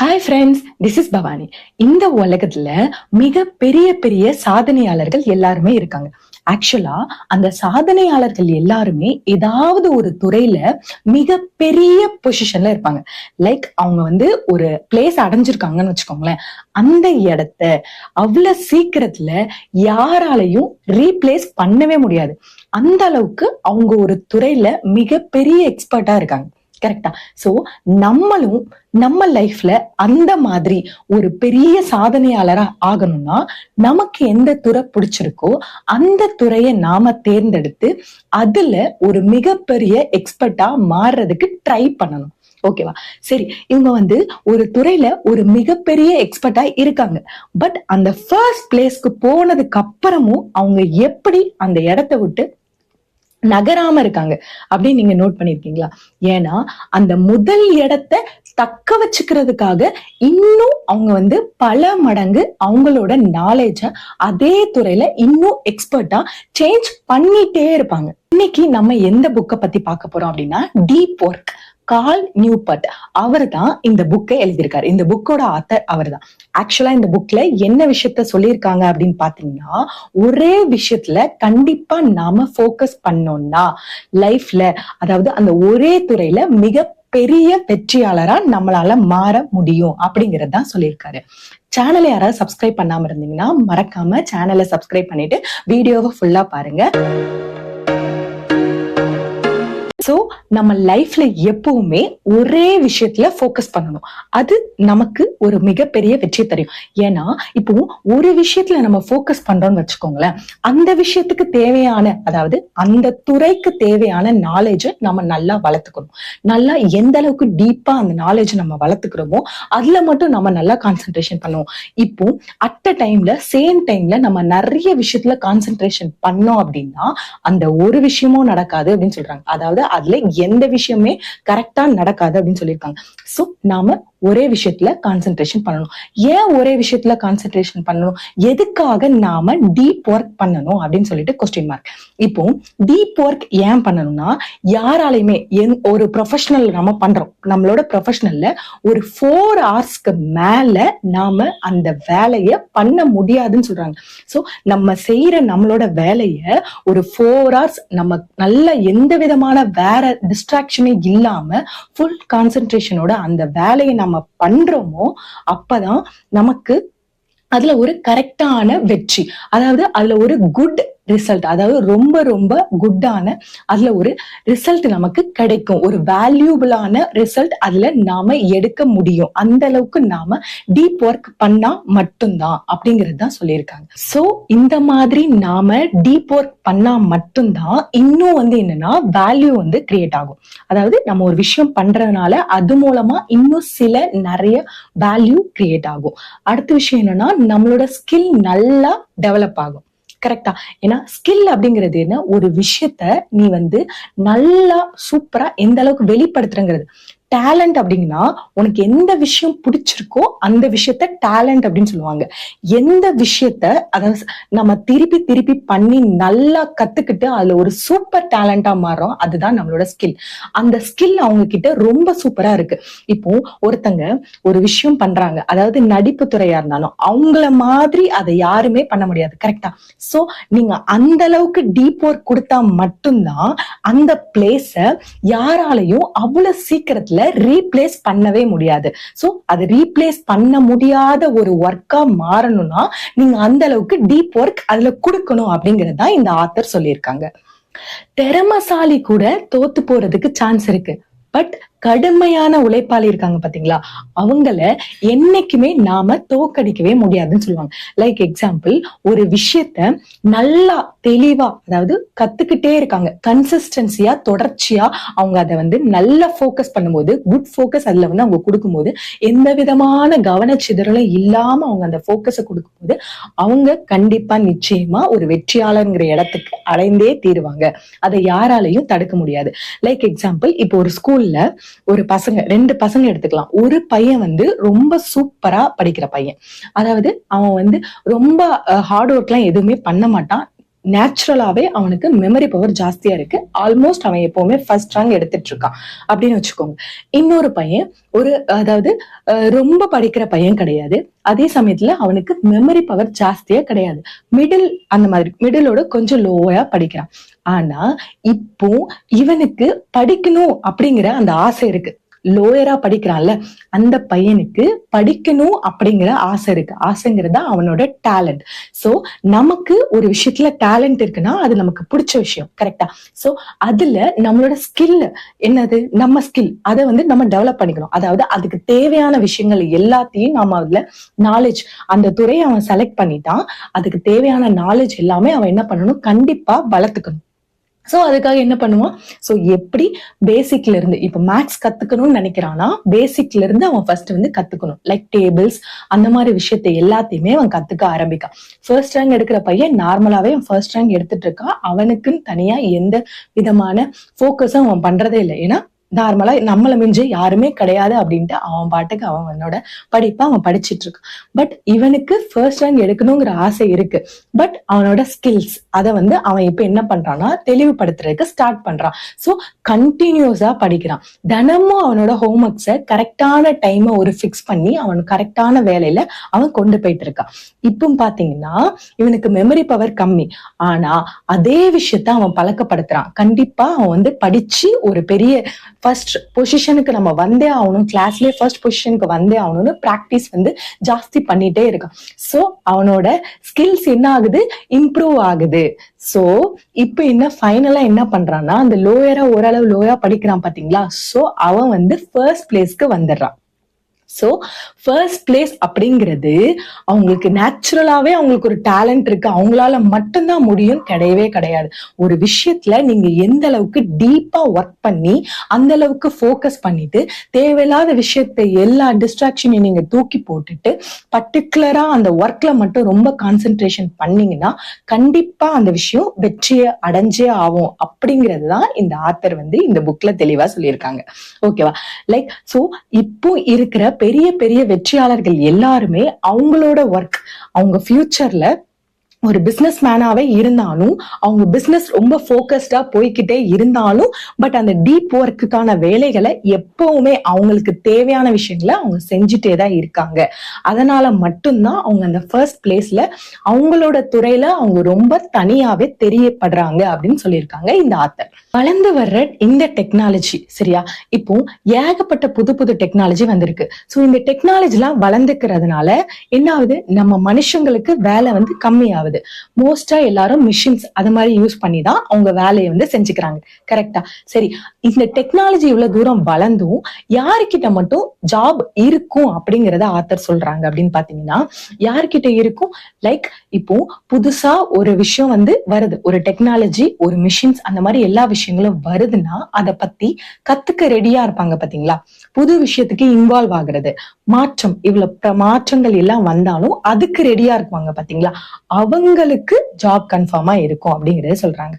Hi friends this is Bhavani இந்த உலகத்துல மிக பெரிய பெரிய சாதனையாளர்கள் எல்லாருமே இருக்காங்க. ஆக்சுவலா அந்த சாதனையாளர்கள் எல்லாருமே ஏதாவது ஒரு துறையில மிக பெரிய பொசிஷன்ல இருப்பாங்க. லைக் அவங்க வந்து ஒரு பிளேஸ் அடைஞ்சிருக்காங்கன்னு வச்சுக்கோங்களேன். அந்த இடத்த அவ்வளவு சீக்கிரத்துல யாராலையும் ரீப்ளேஸ் பண்ணவே முடியாது. அந்த அளவுக்கு அவங்க ஒரு துறையில மிகப்பெரிய எக்ஸ்பர்ட்டா இருக்காங்க. கரெக்டா சோ நம்மளும் நம்ம லைஃப்ல அந்த மாதிரி ஒரு பெரிய சாதனையாளரா ஆகணும்னா நமக்கு எந்த துறை பிடிச்சிருக்கோ அந்த துறையை நாம தேர்ந்தெடுத்து அதுல ஒரு மிகப்பெரிய எக்ஸ்பர்ட்டா மாறுறதுக்கு ட்ரை பண்ணணும். ஓகேவா சரி இவங்க வந்து ஒரு துறையில ஒரு மிகப்பெரிய எக்ஸ்பர்ட்டா இருக்காங்க. பட் அந்த ஃபர்ஸ்ட் பிளேஸ்க்கு போனதுக்கு அப்புறமும் அவங்க எப்படி அந்த இடத்த விட்டு நகராம இருக்காங்க. அப்படின்னு நீங்க நோட் பண்ணிருக்கீங்களா? ஏன்னா அந்த முதல் இடத்தை தக்க வச்சுக்கிறதுக்காக இன்னும் அவங்க வந்து பல மடங்கு அவங்களோட நாலேஜ அதே துறையில இன்னும் எக்ஸ்பர்ட்டா சேஞ்ச் பண்ணிட்டே இருப்பாங்க. இன்னைக்கு நம்ம எந்த புக்கை பத்தி பார்க்க போறோம் அப்படின்னா டீப் ஒர்க் கால் நியூபட் அவர் தான் இந்த புக்கை எழுதியிருக்காரு. இந்த புக்கோட ஆத்தர் அவர் தான். ஆக்சுவலா இந்த புக்ல என்ன விஷயத்த சொல்லியிருக்காங்க அப்படின்னு பாத்தீங்கன்னா ஒரே விஷயத்துல கண்டிப்பா நாம ஃபோக்கஸ் பண்ணோம்னா லைஃப்ல அதாவது அந்த ஒரே துறையில மிக பெரிய வெற்றியாளரா நம்மளால மாற முடியும் அப்படிங்கறது தான் சொல்லியிருக்காரு. சேனலை யாராவது சப்ஸ்கிரைப் பண்ணாம இருந்தீங்கன்னா மறக்காம சேனலை சப்ஸ்கிரைப் பண்ணிட்டு வீடியோவை ஃபுல்லா பாருங்க. சோ நம்ம லைஃப்ல எப்பவுமே ஒரே விஷயத்துல ஃபோக்கஸ் பண்ணணும். அது நமக்கு ஒரு மிகப்பெரிய வெற்றி தெரியும் ஏன்னா இப்போ ஒரு விஷயத்துல நம்ம ஃபோக்கஸ் பண்றோம்னு வச்சுக்கோங்களேன் அந்த விஷயத்துக்கு தேவையான அதாவது அந்த துறைக்கு தேவையான நாலேஜை நம்ம நல்லா வளர்த்துக்கணும். நல்லா எந்த அளவுக்கு டீப்பா அந்த நாலேஜ் நம்ம வளர்த்துக்கிறோமோ அதுல மட்டும் நம்ம நல்லா கான்சென்ட்ரேஷன் பண்ணுவோம். இப்போ அட் அ டைம்ல சேம் டைம்ல நம்ம நிறைய விஷயத்துல கான்சென்ட்ரேஷன் பண்ணோம் அப்படின்னா அந்த ஒரு விஷயமும் நடக்காது அப்படின்னு சொல்றாங்க. அதாவது அதுல எந்த விஷயமே கரெக்டா நடக்காது அப்படின்னு சொல்லியிருக்காங்க. சோ நாம ஒரே விஷயத்துல கான்சென்ட்ரேஷன் பண்ணணும். ஏன் ஒரே விஷயத்துல கான்சென்ட்ரேஷன் பண்ணணும்? எதுக்காக நாம டீப் ஒர்க் பண்ணணும் அப்படின்னு சொல்லிட்டு கொஸ்டின் மார்க் இப்போ டீப் ஒர்க் ஏன் பண்ணணும்னா யாராலையுமே என் ஒரு ப்ரொஃபஷனல் நம்ம பண்றோம். நம்மளோட ப்ரொஃபஷனல்ல ஒரு ஃபோர் ஹவர்ஸ்க்கு மேல நாம அந்த வேலையை பண்ண முடியாதுன்னு சொல்றாங்க. சோ நம்ம செய்யற நம்மளோட வேலையை ஒரு ஃபோர் ஹவர்ஸ் நம்ம நல்ல எந்த விதமான வேற டிஸ்ட்ராக்ஷனே இல்லாம ஃபுல் கான்சென்ட்ரேஷனோட அந்த வேலையை நம்ம பண்றோமோ அப்பதான் நமக்கு அதுல ஒரு கரெக்டான வெற்றி. அதாவது அதுல ஒரு குட் ரிசல்ட் அதாவது ரொம்ப ரொம்ப குட்டான அதுல ஒரு ரிசல்ட் நமக்கு கிடைக்கும். ஒரு வேல்யூபிளான ரிசல்ட் அதுல நாம எடுக்க முடியும். அந்த அளவுக்கு நாம டீப் ஒர்க் பண்ணா மட்டும்தான் அப்படிங்கிறது தான் சொல்லியிருக்காங்க. சோ இந்த மாதிரி நாம டீப் ஒர்க் பண்ணா மட்டும்தான் இன்னும் வந்து என்னன்னா வேல்யூ வந்து கிரியேட் ஆகும். அதாவது நம்ம ஒரு விஷயம் பண்றதுனால அது மூலமா இன்னும் சில நிறைய வேல்யூ கிரியேட் ஆகும். அடுத்த விஷயம் என்னன்னா நம்மளோட ஸ்கில் நல்லா டெவலப் ஆகும். கரெக்டா ஏன்னா ஸ்கில் அப்படிங்கிறது என்ன? ஒரு விஷயத்த நீ வந்து நல்லா சூப்பரா எந்த அளவுக்கு வெளிப்படுத்துறங்கிறது. டேலண்ட் அப்படின்னா உனக்கு எந்த விஷயம் பிடிச்சிருக்கோ அந்த விஷயத்த டேலண்ட் அப்படின்னு சொல்லுவாங்க. எந்த விஷயத்த அதாவது நம்ம திருப்பி திருப்பி பண்ணி நல்லா கத்துக்கிட்டு அதுல ஒரு சூப்பர் டேலண்டா மாறுறோம் அதுதான் நம்மளோட ஸ்கில் அந்த ஸ்கில் அவங்க கிட்ட ரொம்ப சூப்பரா இருக்கு. இப்போ ஒருத்தங்க ஒரு விஷயம் பண்றாங்க. அதாவது நடிப்பு துறையா இருந்தாலும் அவங்கள மாதிரி அதை யாருமே பண்ண முடியாது. கரெக்டா சோ நீங்க அந்த அளவுக்கு டீப் ஒர்க் கொடுத்தா மட்டும்தான் அந்த பிளேஸ யாராலையும் அவ்வளவு சீக்கிரத்துல ரீப்ளேஸ் பண்ணவே முடியாது. ஸோ அது ரீப்ளேஸ் பண்ண முடியாத ஒரு ஒர்க்கா மாறணும்னா நீங்க அந்த அளவுக்கு டீப் ஒர்க் அதுல கொடுக்கணும் அப்படிங்கறது தான் இந்த ஆத்தர் சொல்லியிருக்காங்க. திறமசாலி கூட தோத்து போறதுக்கு சான்ஸ் இருக்கு. பட் கடுமையான உழைப்பாளி இருக்காங்க பாத்தீங்களா? அவங்கள என்னைக்குமே நாம தோக்கடிக்கவே முடியாதுன்னு சொல்லுவாங்க. லைக் எக்ஸாம்பிள் ஒரு விஷயத்த நல்லா தெளிவா அதாவது கத்துக்கிட்டே இருக்காங்க. கன்சிஸ்டன்சியா தொடர்ச்சியா அவங்க அதை வந்து நல்லா ஃபோக்கஸ் பண்ணும்போது குட் ஃபோக்கஸ் அதுல வந்து அவங்க கொடுக்கும்போது எந்த விதமான கவனச்சிதறலும் இல்லாம அவங்க அந்த ஃபோக்கஸை கொடுக்கும்போது அவங்க கண்டிப்பா நிச்சயமா ஒரு வெற்றியாளர்ங்கிற இடத்துக்கு அடைந்தே தீருவாங்க. அதை யாராலையும் தடுக்க முடியாது. லைக் எக்ஸாம்பிள் இப்போ ஒரு ஸ்கூல்ல ஒரு பசங்க ரெண்டு பசங்க எடுத்துக்கலாம். ஒரு பையன் வந்து ரொம்ப சூப்பரா படிக்கிற பையன். அதாவது அவன் வந்து ரொம்ப ஹார்ட் ஒர்க் எல்லாம் எதுவுமே பண்ண மாட்டான். நேச்சுரலாவே அவனுக்கு மெமரி பவர் ஜாஸ்தியா இருக்கு. ஆல்மோஸ்ட் அவன் எப்பவுமே ஃபர்ஸ்ட் ரேங்க் எடுத்துட்டு இருக்கான் அப்படின்னு வச்சுக்கோங்க. இன்னொரு பையன் ஒரு அதாவது அஹ், ரொம்ப படிக்கிற பையன் கிடையாது. அதே சமயத்துல அவனுக்கு மெமரி பவர் ஜாஸ்தியா கிடையாது. மிடில் அந்த மாதிரி மிடிலோட கொஞ்சம் லோவா படிக்கிறான். ஆனா இப்போ இவனுக்கு படிக்கணும் அப்படிங்கிற அந்த ஆசை இருக்கு. லோயரா படிக்கிறான்ல அந்த பையனுக்கு படிக்கணும் அப்படிங்கிற ஆசை இருக்கு. ஆசைங்கிறது அவனோட டேலண்ட் சோ நமக்கு ஒரு விஷயத்துல டேலண்ட் இருக்குன்னா அது நமக்கு பிடிச்ச விஷயம் கரெக்டா சோ அதுல நம்மளோட ஸ்கில் என்னது? நம்ம ஸ்கில் அதை வந்து நம்ம டெவலப் பண்ணிக்கணும். அதாவது அதுக்கு தேவையான விஷயங்கள் எல்லாத்தையும் நாம அதுல நாலேஜ் அந்த துறையை அவன் செலக்ட் பண்ணிட்டான். அதுக்கு தேவையான நாலேஜ் எல்லாமே அவன் என்ன பண்ணணும்? கண்டிப்பா வளர்த்துக்கணும். சோ அதுக்காக என்ன பண்ணுவான்? சோ எப்படி பேசிக்ல இருந்து இப்போ மேக்ஸ் கத்துக்கணும்னு நினைக்கிறானா பேசிக்ல இருந்து அவன் ஃபர்ஸ்ட் வந்து கத்துக்கணும். லைக் டேபிள்ஸ் அந்த மாதிரி விஷயத்தை எல்லாத்தையுமே அவன் கத்துக்க ஆரம்பிக்கான். ஃபர்ஸ்ட் ரேங்க் எடுக்கிற பையன் நார்மலாவே அவன் ஃபர்ஸ்ட் ரேங்க் எடுத்துட்டு இருக்கான். அவனுக்குன்னு தனியா எந்த விதமான ஃபோக்கஸும் அவன் பண்றதே இல்லை. ஏன்னா நார்மலா நம்மள மிஞ்சி யாருமே கிடையாது அப்படின்ட்டு அவன் பாட்டுக்கு அவன் அவனோட படிப்பை அவன் படிச்சிட்டு இருக்கான். பட் இவனுக்கு ஃபர்ஸ்ட் ரேங்க் எடுக்கணுங்கிற ஆசை இருக்கு. பட் அவனோட ஸ்கில்ஸ் அதை வந்து அவன் இப்ப என்ன பண்றான்னா தெளிவுபடுத்துறதுக்கு ஸ்டார்ட் பண்றான். ஸோ கண்டினியூஸா படிக்கிறான். தினமும் அவனோட ஹோம் ஒர்க்ஸை கரெக்டான டைமை ஒரு ஃபிக்ஸ் பண்ணி அவன் கரெக்டான வேலையில அவன் கொண்டு போயிட்டு இருக்கான். இப்போ பாத்தீங்கன்னா இவனுக்கு மெமரி பவர் கம்மி. ஆனா அதே விஷயத்த அவன் பழக்கப்படுத்துறான். கண்டிப்பா அவன் வந்து படிச்சு ஒரு பெரிய ஃபர்ஸ்ட் பொசிஷனுக்கு நம்ம வந்தே ஆகணும். கிளாஸ்லயே ஃபர்ஸ்ட் பொசிஷனுக்கு வந்தே ஆகணும்னு ப்ராக்டிஸ் வந்து ஜாஸ்தி பண்ணிட்டே இருக்கான் ஸோ அவனோட ஸ்கில்ஸ் என்ன ஆகுது? இம்ப்ரூவ் ஆகுது. ஸோ இப்போ என்ன ஃபைனலா என்ன பண்றான்னா அந்த லோயரா ஓரளவு லோயா படிக்கிறான் பாத்தீங்களா? ஸோ அவன் வந்து ஃபர்ஸ்ட் பிளேஸ்க்கு வந்துடுறான். சோ ஃபர்ஸ்ட் பிளேஸ் அப்படிங்கிறது அவங்களுக்கு நேச்சுரலாவே அவங்களுக்கு ஒரு டேலண்ட் இருக்கு. அவங்களால மட்டும்தான் முடியும் கிடையவே கிடையாது. ஒரு விஷயத்துல நீங்க எந்த அளவுக்கு டீப்பா ஒர்க் பண்ணி அந்த அளவுக்கு ஃபோக்கஸ் பண்ணிட்டு தேவையில்லாத விஷயத்தை எல்லா டிஸ்ட்ராக்ஷனையும் நீங்க தூக்கி போட்டுட்டு பர்டிகுலரா அந்த ஒர்க்ல மட்டும் ரொம்ப கான்சென்ட்ரேஷன் பண்ணீங்கன்னா கண்டிப்பா அந்த விஷயம் வெற்றியை அடைஞ்சே ஆகும் அப்படிங்கிறது தான் இந்த ஆத்தர் வந்து இந்த புக்ல தெளிவா சொல்லியிருக்காங்க. ஓகேவா லைக் சோ இப்போ இருக்கிற பெரிய பெரிய வெற்றியாளர்கள் எல்லாருமே அவங்களோட ஒர்க் அவங்க ஃபியூச்சர்ல ஒரு பிஸ்னஸ் மேனாவே இருந்தாலும் அவங்க பிஸ்னஸ் ரொம்ப ஃபோக்கஸ்டா போய்க்கிட்டே இருந்தாலும் பட் அந்த டீப் ஒர்க்குக்கான வேலைகளை எப்பவுமே அவங்களுக்கு தேவையான விஷயங்களை அவங்க செஞ்சுட்டே தான் இருக்காங்க. அதனால மட்டும்தான் அவங்க அந்த ஃபர்ஸ்ட் பிளேஸ்ல அவங்களோட துறையில அவங்க ரொம்ப தனியாவே தெரியப்படுறாங்க அப்படின்னு சொல்லியிருக்காங்க இந்த ஆத்தர் வளர்ந்து வர்ற இந்த டெக்னாலஜி சரியா? இப்போ ஏகப்பட்ட புது புது டெக்னாலஜி வந்திருக்கு. ஸோ இந்த டெக்னாலஜிலாம் வளர்ந்துக்கிறதுனால என்ன ஆகுது? நம்ம மனுஷங்களுக்கு வேலை வந்து கம்மியாகுது. வருது மோஸ்டா எல்லாரும் மிஷின்ஸ் அது மாதிரி யூஸ் பண்ணி தான் அவங்க வேலையை வந்து செஞ்சுக்கிறாங்க. கரெக்டா சரி இந்த டெக்னாலஜி இவ்வளவு தூரம் வளர்ந்தும் யாருக்கிட்ட மட்டும் ஜாப் இருக்கும் அப்படிங்கறத ஆத்தர் சொல்றாங்க அப்படின்னு பாத்தீங்கன்னா யாருக்கிட்ட இருக்கும்? லைக் இப்போ புதுசா ஒரு விஷயம் வந்து வருது. ஒரு டெக்னாலஜி ஒரு மிஷின்ஸ் அந்த மாதிரி எல்லா விஷயங்களும் வருதுன்னா அதை பத்தி கத்துக்க ரெடியா இருப்பாங்க பாத்தீங்களா புது விஷயத்துக்கு இன்வால்வ் ஆகுறது. மாற்றம் இவ்வளவு மாற்றங்கள் எல்லாம் வந்தாலும் அதுக்கு ரெடியா இருக்குவாங்க பாத்தீங்களா? அவங்களுக்கு ஜாப் கன்ஃபார்மா இருக்கும் அப்படிங்கறத சொல்றாங்க.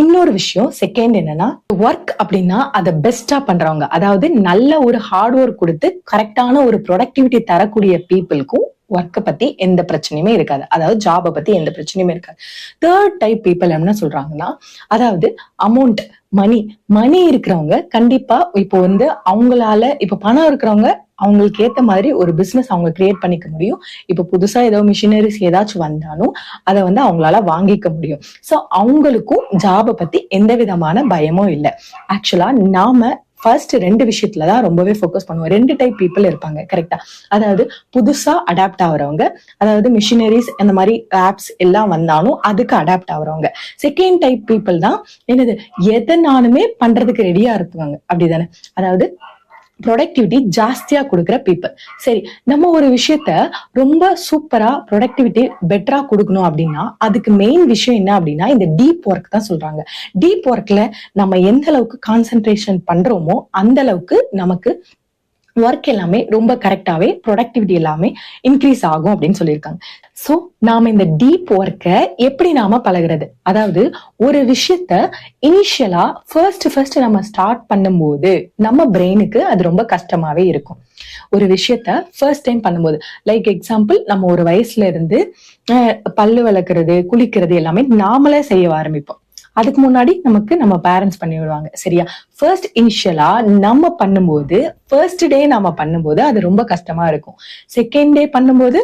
இன்னொரு விஷயம் செகண்ட் என்னன்னா ஒர்க் அப்படின்னா அதை பெஸ்டா பண்றவங்க அதாவது நல்ல ஒரு ஹார்ட் ஒர்க் கொடுத்து கரெக்டான ஒரு ப்ரொடக்டிவிட்டி தரக்கூடிய பீப்புளுக்கும் ஒர்க்கை பத்தி எந்த பிரச்சனையுமே இருக்காது. அதாவது ஜாபை பத்தி எந்த பிரச்சனையுமே இருக்காது. தேர்ட் டைப் பீப்புள் என்ன சொல்றாங்கன்னா அதாவது அமௌண்ட் மணி மணி இருக்கிறவங்க கண்டிப்பா இப்போ வந்து அவங்களால இப்ப பணம் இருக்கிறவங்க அவங்களுக்கு ஏத்த மாதிரி ஒரு பிசினஸ் அவங்க கிரியேட் பண்ணிக்க முடியும். இப்ப புதுசா ஏதோ மிஷினரிஸ் ஏதாச்சும் வந்தாலும் அதை வந்து அவங்களால வாங்கிக்க முடியும். சோ அவங்களுக்கும் ஜாபை பத்தி எந்த விதமான பயமும் இல்லை. ஆக்சுவலா நாம ஃபர்ஸ்ட் ரெண்டு விஷயத்துல தான் ரொம்பவே ஃபோக்கஸ் பண்ணுவோம். ரெண்டு டைப் பீப்புள் இருப்பாங்க கரெக்டா அதாவது புதுசா அடாப்ட் ஆகுறவங்க அதாவது மிஷினரிஸ் அந்த மாதிரி ஆப்ஸ் எல்லாம் வந்தாலும் அதுக்கு அடாப்ட் ஆகுறவங்க. செகண்ட் டைப் பீப்புள் தான் என்னது? எதனாலுமே பண்றதுக்கு ரெடியா இருக்குவாங்க அப்படிதானே? அதாவது ப்ரொடக்டிவிட்டி ஜாஸ்தியா கொடுக்குற பீப்புள் சரி நம்ம ஒரு விஷயத்த ரொம்ப சூப்பரா ப்ரொடக்டிவிட்டி பெட்டரா கொடுக்கணும் அப்படின்னா அதுக்கு மெயின் விஷயம் என்ன அப்படின்னா இந்த டீப் ஒர்க் தான் சொல்றாங்க. டீப் ஒர்க்ல நம்ம எந்த அளவுக்கு கான்சென்ட்ரேஷன் பண்றோமோ அந்த அளவுக்கு நமக்கு ஒர்க் எல்லாமே ரொம்ப கரெக்டாகவே ப்ரொடக்டிவிட்டி எல்லாமே இன்க்ரீஸ் ஆகும் அப்படின்னு சொல்லியிருக்காங்க. ஸோ நாம இந்த டீப் ஒர்க்கை எப்படி நாம பழகுறது? அதாவது ஒரு விஷயத்த இனிஷியலா ஃபர்ஸ்ட் ஃபர்ஸ்ட் நம்ம ஸ்டார்ட் பண்ணும்போது நம்ம பிரெயினுக்கு அது ரொம்ப கஷ்டமாவே இருக்கும். ஒரு விஷயத்த ஃபர்ஸ்ட் டைம் பண்ணும்போது லைக் எக்ஸாம்பிள் நம்ம ஒரு வயசுல இருந்து பல்லு விளக்குறது குளிக்கிறது எல்லாமே நாமளே செய்ய ஆரம்பிப்போம். அதுக்கு முன்னாடி நமக்கு நம்ம பேரண்ட்ஸ் பண்ணி விடுவாங்க சரியா? ஃபர்ஸ்ட் இனிஷியலா நம்ம பண்ணும்போது ஃபர்ஸ்ட் டே நம்ம பண்ணும்போது அது ரொம்ப கஷ்டமா இருக்கும். செகண்ட் டே பண்ணும்போது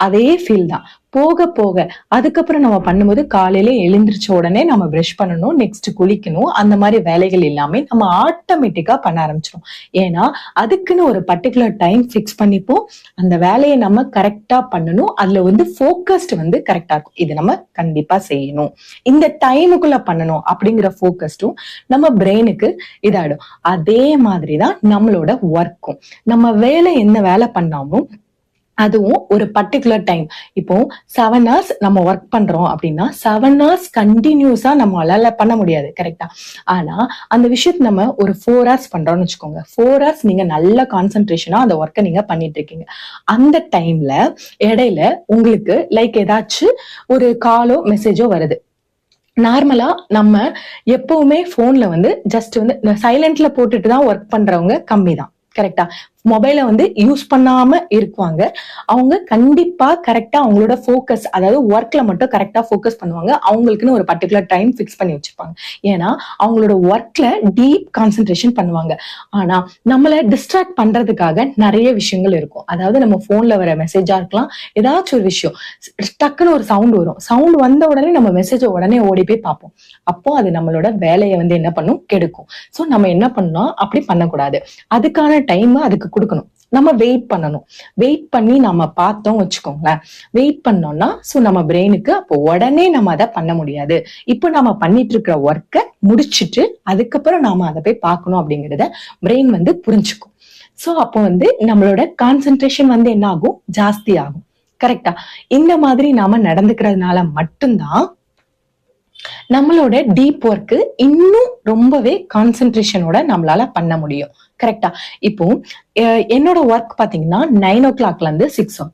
அதே ஃபீல் தான். போக போக அதுக்கப்புறம் நம்ம பண்ணும்போது காலையில எழுந்திரிச்ச உடனே நம்ம ப்ரஷ் பண்ணணும் நெக்ஸ்ட் குளிக்கணும் அந்த மாதிரி வேலைகள் எல்லாமே நம்ம ஆட்டோமேட்டிக்கா பண்ண ஆரம்பிச்சிடும் ஏன்னா அதுக்குன்னு ஒரு பர்டிகுலர் டைம் ஃபிக்ஸ் பண்ணிப்போம். அந்த வேலையை நம்ம கரெக்டா பண்ணணும். அதுல வந்து ஃபோக்கஸ்ட் வந்து கரெக்டா இருக்கும். இது நம்ம கண்டிப்பா செய்யணும். இந்த டைமுக்குள்ள பண்ணணும் அப்படிங்கிற ஃபோக்கஸ்டும் நம்ம பிரெயினுக்கு இதாயிடும். அதே மாதிரி தான் நம்மளோட ஒர்க்கும் நம்ம வேலை என்ன வேலை பண்ணாமும் அதுவும் ஒரு பர்டிகுலர் டைம் இப்போ செவன் ஹவர்ஸ் நம்ம ஒர்க் பண்றோம் அப்படின்னா செவன் ஹவர்ஸ் கண்டினியூஸா நம்மளால பண்ண முடியாது கரெக்டா ஆனா அந்த விஷயத்த நம்ம ஒரு ஃபோர் ஹவர்ஸ் பண்றோம்னு வச்சுக்கோங்க. ஃபோர் ஹவர்ஸ் நீங்க நல்ல கான்சென்ட்ரேஷனா அந்த ஒர்க்கை நீங்க பண்ணிட்டு இருக்கீங்க. அந்த டைம்ல இடையில உங்களுக்கு லைக் ஏதாச்சும் ஒரு காலோ மெசேஜோ வருது. நார்மலா நம்ம எப்பவுமே போன்ல வந்து ஜஸ்ட் வந்து சைலண்ட்ல போட்டுட்டு தான் ஒர்க் பண்றவங்க கம்மி தான் கரெக்டா மொபைலை வந்து யூஸ் பண்ணாம இருக்குவாங்க. அவங்க கண்டிப்பா கரெக்டா அவங்களோட ஃபோக்கஸ் அதாவது ஒர்க்ல மட்டும் கரெக்டா ஃபோக்கஸ் பண்ணுவாங்க. அவங்களுக்குன்னு ஒரு பர்டிகுலர் டைம் ஃபிக்ஸ் பண்ணி வச்சிருப்பாங்க ஏன்னா அவங்களோட ஒர்க்ல டீப் கான்சென்ட்ரேஷன் பண்ணுவாங்க. ஆனா நம்மள டிஸ்ட்ராக்ட் பண்றதுக்காக நிறைய விஷயங்கள் இருக்கும். அதாவது நம்ம போன்ல வர மெசேஜா இருக்கலாம். ஏதாச்சும் ஒரு விஷயம் டக்குன்னு ஒரு சவுண்ட் வரும். சவுண்ட் வந்த உடனே நம்ம மெசேஜை உடனே ஓடி போய் பார்ப்போம். அப்போ அது நம்மளோட வேலையை வந்து என்ன பண்ணும்? கெடுக்கும். சோ நம்ம என்ன பண்ணோம் அப்படி பண்ணக்கூடாது. அதுக்கான டைம் அதுக்கு கொடுக்கணும். நம்ம வெயிட் பண்ணணும். வெயிட் பண்ணி நம்ம பார்த்தோம் வச்சுக்கோங்களேன். வெயிட் பண்ணோம்னா ஸோ நம்ம பிரெயினுக்கு அப்போ உடனே நம்ம அதை பண்ண முடியாது. இப்போ நம்ம பண்ணிட்டு இருக்கிற ஒர்க்கை முடிச்சுட்டு அதுக்கப்புறம் நாம அதை போய் பார்க்கணும் அப்படிங்கறத பிரெயின் வந்து புரிஞ்சுக்கும். சோ அப்போ வந்து நம்மளோட கான்சென்ட்ரேஷன் வந்து என்ன ஆகும்? ஜாஸ்தி ஆகும். கரெக்டா இந்த மாதிரி நாம நடந்துக்கிறதுனால மட்டும்தான் நம்மளோட டீப் ஒர்க்கு இன்னும் ரொம்பவே கான்சென்ட்ரேஷனோட நம்மளால பண்ண முடியும். கரெக்டா இப்போ என்னோட ஒர்க் பாத்தீங்கன்னா நைன் ஓ கிளாக்ல இருந்து சிக்ஸ் ஓ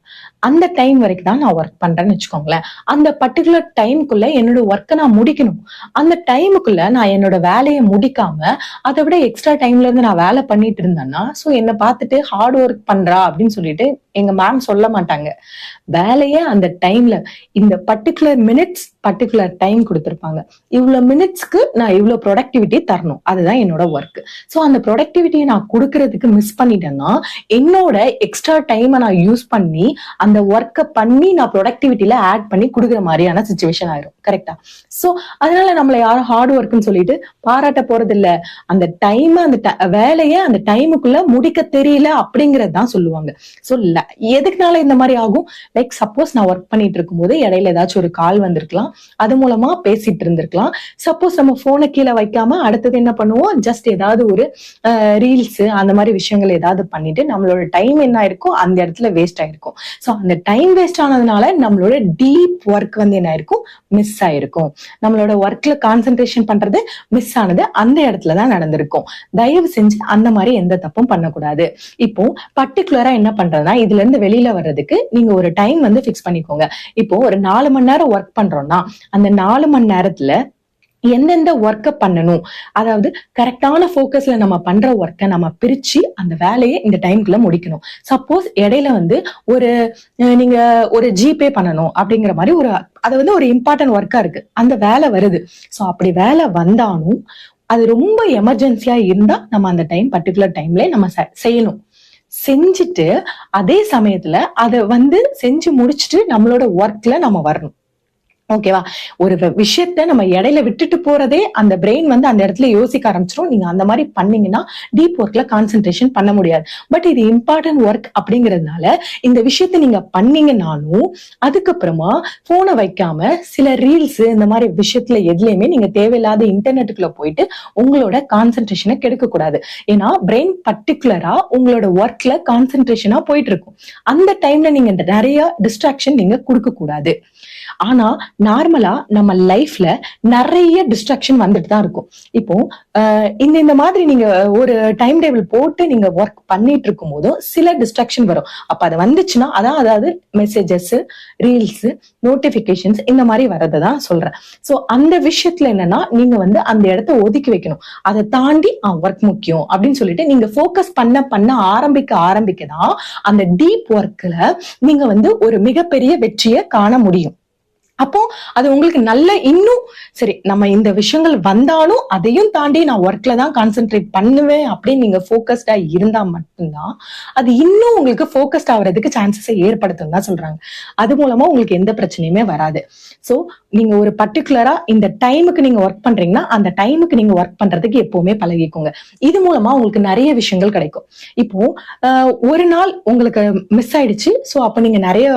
அந்த டைம் வரைக்கும் தான் நான் ஒர்க் பண்றேன்னு வச்சுக்கோங்களேன். அந்த பர்டிகுலர் டைமுக்குள்ள என்னோட ஒர்க்கை நான் முடிக்கணும். அந்த டைமுக்குள்ள நான் என்னோட வேலையை முடிக்காம அதை விட எக்ஸ்ட்ரா டைம்ல இருந்து நான் வேலை பண்ணிட்டு இருந்தேன்னா சோ என்னை பார்த்துட்டு ஹார்ட் ஒர்க் பண்றா அப்படின்னு சொல்லிட்டு எங்க மேம் சொல்ல மாட்டாங்க. வேலையே அந்த டைம்ல இந்த பர்டிகுலர் மினிட்ஸ் பர்டிகுலர் டைம் கொடுத்துருப்பாங்க. இவ்வளவு மினிட்ஸ்க்கு நான் இவ்வளவு ப்ரொடக்டிவிட்டி தரணும். அதுதான் என்னோட ஒர்க் சோ அந்த ப்ரொடக்டிவிட்டியை நான் கொடுக்கறதுக்கு மிஸ் பண்ணிட்டேன்னா என்னோட எக்ஸ்ட்ரா டைமை நான் யூஸ் பண்ணி அந்த ஒர்க்கை பண்ணி நான் ப்ரொடக்டிவிட்டியில ஆட் பண்ணி கொடுக்குற மாதிரியான சுச்சுவேஷன் ஆயிரும். கரெக்டா ஸோ அதனால நம்மளை யாரும் ஹார்ட் ஒர்க்னு சொல்லிட்டு பாராட்ட போறது இல்ல அந்த டைம் அந்த வேலையை அந்த டைமுக்குள்ள முடிக்க தெரியல அப்படிங்கறது தான் சொல்லுவாங்க. சோ எதுக்குனால இந்த மாதிரி ஆகும்? லைக் சப்போஸ் நான் ஒர்க் பண்ணிட்டு இருக்கும்போது இடையில ஏதாச்சும் ஒரு கால் வந்திருக்கலாம். அது மூலமா பேசிட்டு இருந்திருக்கலாம். சப்போஸ் நம்ம போனை கீழே வைக்காம அடுத்தது என்ன பண்ணுவோம்? ஜஸ்ட் ஏதாவது ஒரு ரீல்ஸ் அந்த மாதிரி விஷயங்கள் ஏதாவது பண்ணிட்டு நம்மளோட டைம் என்ன ஆயிருக்கும் அந்த இடத்துல வேஸ்ட் ஆயிருக்கும். சோ அந்த டைம் வேஸ்ட் ஆனதுனால நம்மளோட டீப் ஒர்க் வந்து என்ன ஆயிருக்கும்? மிஸ் ஆயிருக்கும். நம்மளோட ஒர்க்ல கான்சென்ட்ரேஷன் பண்றது மிஸ் ஆனது அந்த இடத்துல தான் நடந்திருக்கும். தயவு செஞ்சு அந்த மாதிரி எந்த தப்பும் பண்ணக்கூடாது. இப்போ பர்டிகுலரா என்ன பண்றதுன்னா இதுல இருந்து வெளியில வர்றதுக்கு நீங்க ஒரு டைம் வந்து ஃபிக்ஸ் பண்ணிக்கோங்க. இப்போ ஒரு நாலு மணி நேரம் ஒர்க் பண்றோம்னா அந்த நாலு மணி நேரத்துல எந்தெந்த ஒர்க்கை பண்ணணும். அதாவது கரெக்டான ஃபோக்கஸ்ல நம்ம பண்ற ஒர்க்கை நம்ம பிரிச்சு அந்த வேலையை இந்த டைம்குள்ள முடிக்கணும். சப்போஸ் இடையில வந்து ஒரு நீங்க ஒரு ஜிபே பண்ணணும் அப்படிங்கிற மாதிரி ஒரு அது வந்து ஒரு இம்பார்ட்டன்ட் ஒர்க்கா இருக்கு. அந்த வேலை வருது. ஸோ அப்படி வேலை வந்தாலும் அது ரொம்ப எமர்ஜென்சியா இருந்தா நம்ம அந்த டைம் பர்டிகுலர் டைம்ல நம்ம செ- செய்யணும். செஞ்சுட்டு அதே சமயத்துல அதை வந்து செஞ்சு முடிச்சுட்டு நம்மளோட ஒர்க்ல நம்ம வரணும். ஓகேவா? ஒரு விஷயத்த நம்ம இடையில விட்டுட்டு போறதே அந்த பிரெயின் வந்து அந்த இடத்துல யோசிக்க ஆரம்பிச்சிடும் நீங்க அந்த மாதிரி பண்ணீங்கன்னா டீப் ஒர்க்ல கான்சென்ட்ரேஷன் பண்ண முடியாது. பட் இது இம்பார்ட்டன்ட் ஒர்க் அப்படிங்கறதுனால இந்த விஷயத்த நீங்க பண்ணீங்கன்னாலும் அதுக்கப்புறமா போனை வைக்காம சில ரீல்ஸ் இந்த மாதிரி விஷயத்துல எதுலயுமே நீங்க தேவையில்லாத இன்டர்நெட்டுக்குள்ள போயிட்டு உங்களோட கான்சென்ட்ரேஷனை கெடுக்க கூடாது. ஏன்னா பிரெயின் பர்டிகுலரா உங்களோட ஒர்க்ல கான்சென்ட்ரேஷனா போயிட்டு இருக்கும். அந்த டைம்ல நீங்க இந்த நிறைய டிஸ்ட்ராக்ஷன் நீங்க கொடுக்க கூடாது. ஆனா நார்மலா நம்ம லைஃப்ல நிறைய டிஸ்ட்ராக்ஷன் வந்துட்டு தான் இருக்கும். இப்போ இந்த இந்த மாதிரி நீங்க ஒரு டைம் டேபிள் போட்டு நீங்க ஒர்க் பண்ணிட்டு இருக்கும் போதும் சில டிஸ்ட்ராக்ஷன் வரும். அப்ப அது வந்துச்சுன்னா அதான் அதாவது மெசேஜஸ் ரீல்ஸ் நோட்டிபிகேஷன்ஸ் இந்த மாதிரி வரதை தான் சொல்றேன். சோ அந்த விஷயத்துல என்னன்னா நீங்க வந்து அந்த இடத்த ஒதுக்கி வைக்கணும். அதை தாண்டி ஒர்க் முக்கியம். அப்படின்னு சொல்லிட்டு நீங்க ஃபோக்கஸ் பண்ண பண்ண ஆரம்பிக்க ஆரம்பிக்க தான் அந்த டீப் ஒர்க்ல நீங்க வந்து ஒரு மிகப்பெரிய வெற்றியை காண முடியும். அப்போ அது உங்களுக்கு நல்ல இன்னும் சரி நம்ம இந்த விஷயங்கள் வந்தாலும் அதையும் தாண்டி நான் ஒர்க்ல தான் கான்சென்ட்ரேட் பண்ணுவேன் அப்படின்னு நீங்க ஃபோக்கஸ்டா இருந்தா மட்டும்தான் அது இன்னும் உங்களுக்கு ஃபோக்கஸ்ட் ஆகுறதுக்கு சான்சஸை ஏற்படுத்தும் தான் சொல்றாங்க. அது மூலமா உங்களுக்கு எந்த பிரச்சனையுமே வராது. சோ நீங்க ஒரு பர்டிகுலரா இந்த டைமுக்கு நீங்க ஒர்க் பண்றீங்கன்னா அந்த டைமுக்கு நீங்க ஒர்க் பண்றதுக்கு எப்பவுமே பழகிக்கோங்க. இது மூலமா உங்களுக்கு நிறைய விஷயங்கள் கிடைக்கும். இப்போ ஆஹ், ஒரு நாள் உங்களுக்கு மிஸ் ஆயிடுச்சு சோ அப்ப நீங்க நிறைய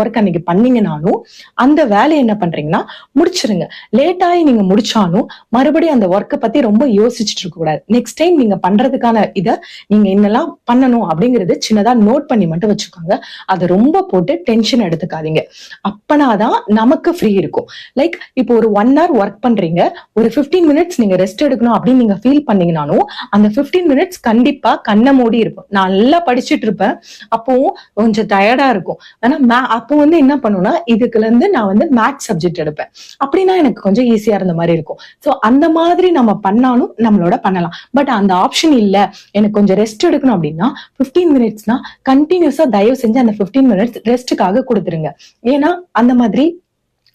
ஒர்க் அன்னைக்கு பண்ணீங்கனாலும் அந்த வேலையை என்ன பண்றீங்கன்னா முடிச்சிருங்க. லேட் ஆகி நீங்க முடிச்சாலும் மறுபடியும் அந்த ஒர்க்கை பத்தி ரொம்ப யோசிச்சுட்டு இருக்க கூடாது. நெக்ஸ்ட் டைம் நீங்க பண்றதுக்கான இதை நீங்க என்னெல்லாம் பண்ணணும் அப்படிங்கறது சின்னதா நோட் பண்ணி மட்டும் வச்சுக்கோங்க. அதை ரொம்ப போட்டு டென்ஷன் எடுத்துக்காதீங்க. அப்பனாதான் நமக்கு ஃப்ரீ இருக்கும். லைக் இப்போ ஒரு ஒன் ஹவர் ஒர்க் பண்றீங்க. ஒரு 15 மினிட்ஸ் நீங்க ரெஸ்ட் எடுக்கணும் அப்படின்னு நீங்க ஃபீல் பண்ணீங்கனாலும் அந்த 15 மினிட்ஸ் கண்டிப்பா கண்ணை மூடி இருக்கும். நான் நல்லா படிச்சுட்டு இருப்பேன். அப்போ கொஞ்சம் டயர்டா இருக்கும். ஆனா மே- அப்போ வந்து என்ன பண்ணுவேன்னா இதுக்குல இருந்து நான் வந்து மேத்ஸ் சப்ஜெக்ட் எடுப்பேன். அப்படின்னா எனக்கு கொஞ்சம் ஈஸியா இருந்த மாதிரி இருக்கும். சோ அந்த மாதிரி நம்ம பண்ணாலும் நம்மளோட பண்ணலாம். பட் அந்த ஆப்ஷன் இல்ல. எனக்கு கொஞ்சம் ரெஸ்ட் எடுக்கணும் அப்படின்னா 15 மினிட்ஸ்னா கண்டினியூஸா தயவு செஞ்சு அந்த 15 மினிட்ஸ் ரெஸ்ட்டுக்காக கொடுத்துருங்க. ஏன்னா அந்த மாதிரி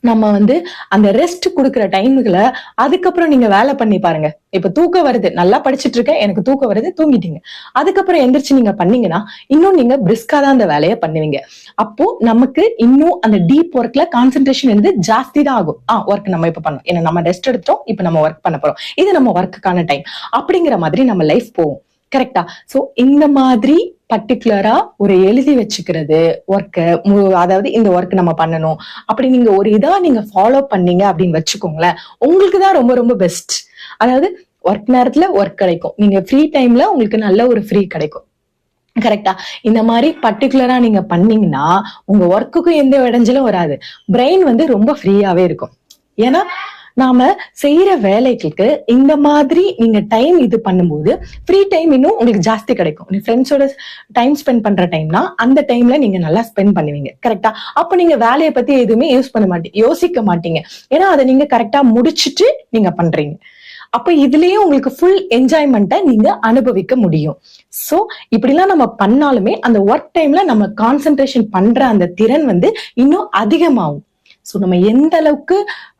நம்ம வந்து அந்த ரெஸ்ட் கொடுக்குற டைமுகளை அதுக்கப்புறம் நீங்க வேலை பண்ணி பாருங்க. இப்ப தூக்கம் வருது. நல்லா படிச்சிட்டு இருக்கேன். எனக்கு தூக்கம் வருது. தூங்கிட்டீங்க. அதுக்கப்புறம் எந்திரிச்சு நீங்க பண்ணீங்கன்னா இன்னும் நீங்க பிரிஸ்கா தான் அந்த வேலையை பண்ணுவீங்க. அப்போ நமக்கு இன்னும் அந்த டீப் ஒர்க்ல கான்சென்ட்ரேஷன் வந்து ஜாஸ்தி தான் ஆகும். ஆ ஒர்க் நம்ம இப்ப பண்ணோம் ஏன்னா நம்ம ரெஸ்ட் எடுத்தோம் இப்ப நம்ம ஒர்க் பண்ண போறோம். இது நம்ம ஒர்க்குக்கான டைம் அப்படிங்கிற மாதிரி நம்ம லைஃப் போகும். கரெக்டா சோ இந்த மாதிரி பர்டிகுலரா ஒரு எழுதி வச்சுக்கிறது ஒர்க்கு அதாவது இந்த ஒர்க் நம்ம பண்ணணும். அப்படி நீங்க ஒரு இதா நீங்க ஃபாலோ பண்ணீங்க அப்படின்னு வச்சுக்கோங்களேன் உங்களுக்கு தான் ரொம்ப ரொம்ப பெஸ்ட் அதாவது ஒர்க் நேரத்துல ஒர்க் கிடைக்கும். நீங்க ஃப்ரீ டைம்ல உங்களுக்கு நல்ல ஒரு ஃப்ரீ கிடைக்கும். கரெக்டா இந்த மாதிரி பர்டிகுலரா நீங்க பண்ணீங்கன்னா உங்க ஒர்க்குக்கும் எந்த இடைஞ்சலும் வராது. பிரெயின் வந்து ரொம்ப ஃப்ரீயாவே இருக்கும். ஏன்னா நாம செய்யற வேலைகளுக்கு இந்த மாதிரி நீங்க டைம் இது பண்ணும்போது ஃப்ரீ டைம் இன்னும் உங்களுக்கு ஜாஸ்தி கிடைக்கும். நீ ஃப்ரெண்ட்ஸோட டைம் ஸ்பெண்ட் பண்ற டைம்னா அந்த டைம்ல நீங்க நல்லா ஸ்பெண்ட் பண்ணுவீங்க. கரெக்டா அப்ப நீங்க வேலையை பத்தி எதுவுமே யூஸ் பண்ண மாட்டீங்க யோசிக்க மாட்டீங்க. ஏன்னா அதை நீங்க கரெக்டா முடிச்சிட்டு நீங்க பண்றீங்க. அப்ப இதுலயும் உங்களுக்கு ஃபுல் என்ஜாய்மெண்ட்டை நீங்க அனுபவிக்க முடியும். சோ இப்படிலாம் நம்ம பண்ணாலுமே அந்த ஒர்க் டைம்ல நம்ம கான்சென்ட்ரேஷன் பண்ற அந்த திறன் வந்து இன்னும் அதிகமாகும். ஸோ நம்ம எந்த அளவுக்கு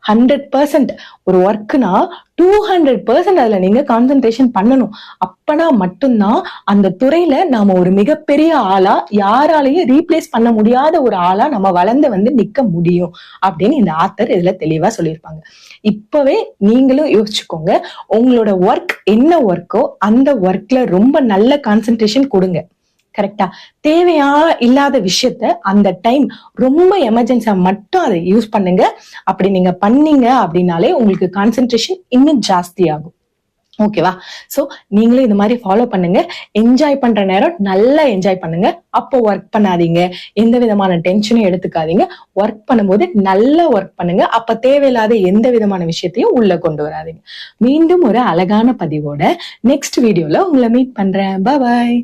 ஹண்ட்ரட் பர்சன்ட் ஒரு ஒர்க்குனா டூ ஹண்ட்ரட் பர்சன்ட் அதுல நீங்க கான்சென்ட்ரேஷன் பண்ணணும். அப்பனா மட்டும்தான் அந்த துறையில நாம ஒரு மிகப்பெரிய ஆளா யாராலையும் ரீப்ளேஸ் பண்ண முடியாத ஒரு ஆளா நம்ம வளர்ந்து வந்து நிக்க முடியும் அப்படின்னு இந்த ஆத்தர் இதுல தெளிவா சொல்லியிருப்பாங்க. இப்பவே நீங்களும் யோசிச்சுக்கோங்க உங்களோட ஒர்க் என்ன ஒர்க்கோ அந்த ஒர்க்ல ரொம்ப நல்ல கான்சென்ட்ரேஷன் கொடுங்க. கரெக்டா தேவையா இல்லாத விஷயத்த அந்த டைம் ரொம்ப எமர்ஜென்சியா மட்டும் அதை யூஸ் பண்ணுங்க. அப்படி நீங்க பண்ணீங்க அப்படின்னாலே உங்களுக்கு கான்சென்ட்ரேஷன் இன்னும் ஜாஸ்தி ஆகும் ஓகேவா சோ நீங்களும் இந்த மாதிரி ஃபாலோ பண்ணுங்க. என்ஜாய் பண்ற நேரம் நல்லா என்ஜாய் பண்ணுங்க. அப்போ ஒர்க் பண்ணாதீங்க. எந்த விதமான டென்ஷனும் எடுத்துக்காதீங்க. ஒர்க் பண்ணும்போது நல்லா ஒர்க் பண்ணுங்க. அப்ப தேவையில்லாத எந்த விதமான விஷயத்தையும் உள்ள கொண்டு வராதீங்க. மீண்டும் ஒரு அழகான பதிவோட நெக்ஸ்ட் வீடியோல உங்களை மீட் பண்றேன். பாய்